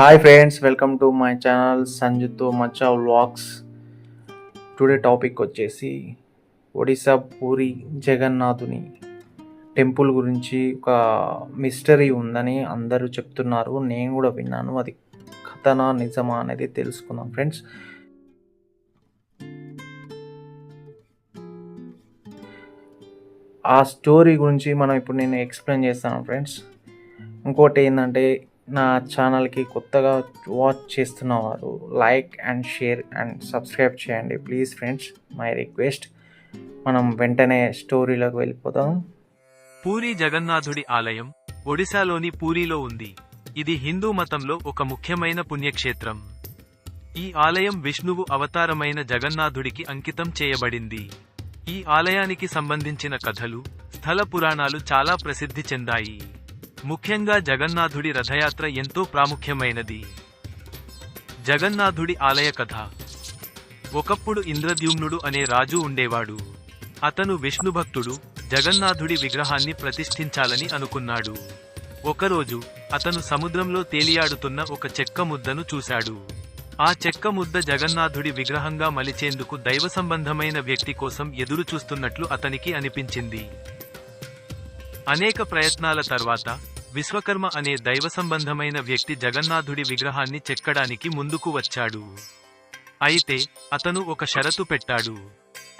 Hi friends welcome to my channel సంజుతో మచ్చా vlogs today topic వచ్చేసి ఒడిశా పూరి జగన్నాథుని టెంపుల్ గురించి ఒక మిస్టరీ ఉందని అందరూ చెప్తున్నారు. నేను కూడా విన్నాను. అది కథనా నిజమా అనేది తెలుసుకుందాం ఫ్రెండ్స్ ఆ స్టోరీ గురించి మనం ఇప్పుడు నేను ఎక్స్ప్లెయిన్ చేస్తాను ఫ్రెండ్స్ ఇంకోటి ఏంటంటే నా ఛానల్కి కొత్తగా వాచ్ చేస్తున్న వారు like and share and subscribe చేయండి. Please friends my request. మనం వెంటనే స్టోరీలోకి వెళ్ళిపోదాం. పూరి జగన్నాథుడి ఆలయం ఒడిశాలోని పూరిలో ఉంది. ఇది హిందూ మతంలో ఒక ముఖ్యమైన పుణ్యక్షేత్రం. ఈ ఆలయం విష్ణువు అవతారమైన జగన్నాథుడికి అంకితం చేయబడింది. ఈ ఆలయానికి సంబంధించిన కథలు స్థల పురాణాలు చాలా ప్రసిద్ధి చెందాయి. ముఖ్యంగా జగన్నాథుడి రథయాత్ర ఎంతో ప్రాముఖ్యమైనది. జగన్నాథుడి ఆలయ కథ. ఒకప్పుడు ఇంద్రద్యుమ్నుడు అనే రాజు ఉండేవాడు. అతను విష్ణుభక్తుడు జగన్నాథుడి విగ్రహాన్ని ప్రతిష్ఠించాలని అనుకున్నాడు. ఒకరోజు అతను సముద్రంలో తేలియాడుతున్న ఒక చెక్క ముద్దను చూశాడు. ఆ చెక్క ముద్ద జగన్నాథుడి విగ్రహంగా మలిచేందుకు దైవ సంబంధమైన వ్యక్తి కోసం ఎదురు చూస్తున్నట్లు అతనికి అనిపించింది. అనేక ప్రయత్నాల తర్వాత విశ్వకర్మ అనే దైవ సంబంధమైన వ్యక్తి జగన్నాథుడి విగ్రహాన్ని చెక్కడానికి ముందుకు వచ్చాడు. అయితే అతను ఒక షరతు పెట్టాడు.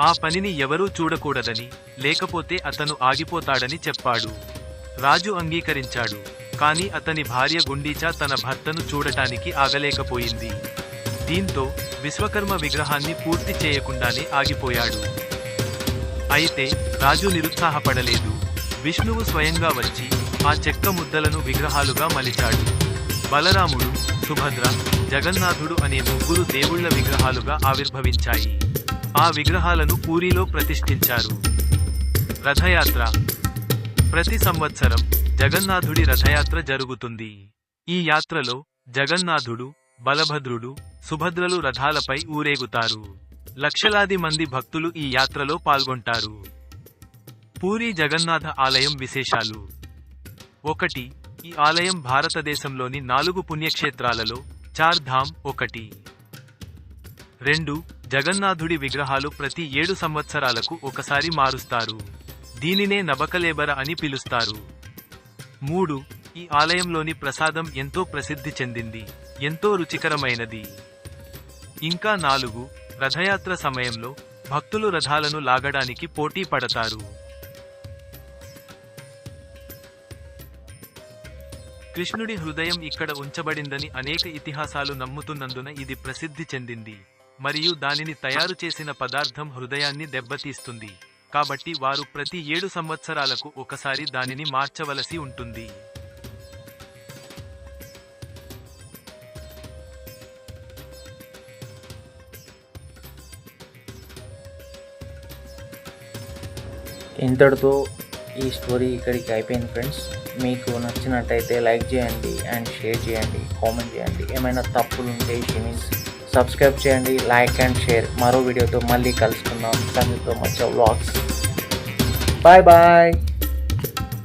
ఆ పనిని ఎవరూ చూడకూడదని లేకపోతే అతను ఆగిపోతాడని చెప్పాడు. రాజు అంగీకరించాడు. కాని అతని భార్య గుండీచా తన భర్తను చూడటానికి ఆగలేకపోయింది. దీంతో విశ్వకర్మ విగ్రహాన్ని పూర్తి చేయకుండానే ఆగిపోయాడు. అయితే రాజు నిరుత్సాహపడలేదు. విష్ణువు స్వయంగా వచ్చి ఆ చెక్క ముద్దలను విగ్రహాలుగా మలిచాడు. బలరాముడు సుభద్ర జగన్నాథుడు అనే ముగ్గురు దేవుళ్ళ విగ్రహాలుగా ఆవిర్భవించాయి. ఆ విగ్రహాలను పూరిలో ప్రతిష్ఠించారు. రథయాత్ర. ప్రతి సంవత్సరం జగన్నాథుడి రథయాత్ర జరుగుతుంది. ఈ యాత్రలో జగన్నాథుడు బలభద్రుడు సుభద్రలు రథాలపై ఊరేగుతారు. లక్షలాది మంది భక్తులు ఈ యాత్రలో పాల్గొంటారు. పూరి జగన్నాథ ఆలయం విశేషాలు. ఒకటి ఈ ఆలయం భారతదేశంలోని నాలుగు పుణ్యక్షేత్రాలలో చార్ధామ్ ఒకటి. రెండు జగన్నాథుడి విగ్రహాలు ప్రతి ఏడు సంవత్సరాలకు ఒకసారి మారుస్తారు. దీనినే నబకలేబర అని పిలుస్తారు. మూడు ఈ ఆలయంలోని ప్రసాదం ఎంతో ప్రసిద్ధి చెందింది ఎంతో రుచికరమైనది. ఇంకా నాలుగు రథయాత్ర సమయంలో భక్తులు రథాలను లాగడానికి పోటీ పడతారు. కృష్ణుడి హృదయం ఇక్కడ ఉంచబడిందని అనేక ఇతిహాసాలు నమ్ముతున్నందున ఇది ప్రసిద్ధి చెందింది. మరియు దానిని తయారు చేసిన పదార్థం హృదయాన్ని దెబ్బతీస్తుంది. కాబట్టి వారు ప్రతి ఏడు సంవత్సరాలకు ఒకసారి దానిని మార్చవలసి ఉంటుంది. ఇంతటితో ఈ స్టోరీ ఇక్కడికి అయిపోయింది ఫ్రెండ్స్. మీకు నచ్చినట్టయితే లైక్ చేయండి అండ్ షేర్ చేయండి కామెంట్ చేయండి. ఏమైనా తప్పులు ఉంటే క్షమించి సబ్స్క్రైబ్ చేయండి లైక్ అండ్ షేర్. మరో వీడియోతో మళ్ళీ కలుసుకుందాం. సంయుక్త మంచి వ్లాగ్స్. Bye bye.